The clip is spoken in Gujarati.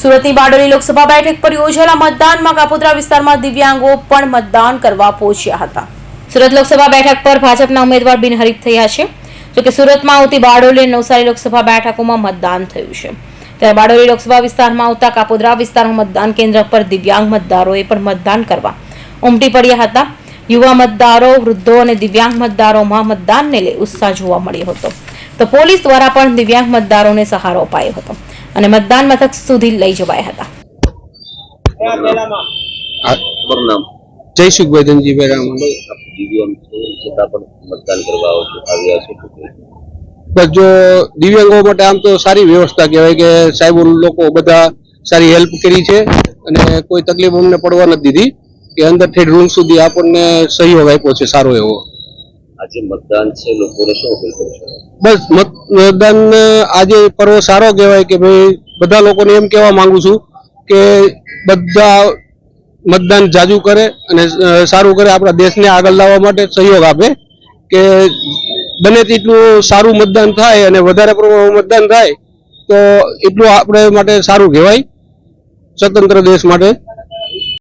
સુરતની બારડોલી લોકસભા બેઠક પર યોજાયેલા મતદાનમાં કાપોદ્રા વિસ્તારમાં દિવ્યાંગો પણ મતદાન કરવા પહોંચ્યા હતા. સુરત લોકસભા બેઠક પર ભાજપના ઉમેદવાર બિનહરીફ થયા છે. જોકે સુરતમાં આવતી બારડોલી અને નવસારી લોકસભા બેઠકોમાં મતદાન થયું છે. ત્યારે બારડોલી લોકસભા વિસ્તારમાં આવતા કાપોદ્રા વિસ્તારમાં મતદાન કેન્દ્ર પર દિવ્યાંગ મતદારોએ પણ મતદાન કરવા ઉમટી પડ્યા હતા. યુવા મતદારો, વૃદ્ધો અને દિવ્યાંગ મતદારોમાં મતદાનને લઈ ઉત્સાહ જોવા મળ્યો હતો. તો પોલીસ દ્વારા પણ દિવ્યાંગ મતદારોને સહારો અપાયો હતો. અને મતદાન મથક સુધી લઈ જવાયા હતા. ધનજીભાઈ રામ. મતદાન કરવા આવ્યા છો બસ જો દિવ્યાંગો માટે આમ તો સારી વ્યવસ્થા કહેવાય કે સાહેબ લોકો બધા સારી હેલ્પ કરી છે અને કોઈ તકલીફ અમને પડવા નથી દીધી કે અંદર ઠેઠ રૂમ સુધી આપણને સહયોગ આપ્યો છે સારો એવો. આજે મતદાન છે, લોકોને શું અપીલ બસ, મત મતદાન આજે પર્વ સારો કહેવાય કે ભાઈ બધા લોકોને એમ કહેવા માંગુ છું કે બધા મતદાન જાજુ કરે અને સારું કરે, આપણા દેશને આગળ લાવવા માટે સહયોગ આપે કે બને તેટલું સારું મતદાન થાય અને વધારે પ્રમાણમાં મતદાન થાય તો એટલું આપણે માટે સારું કહેવાય. સ્વતંત્ર દેશ માટે.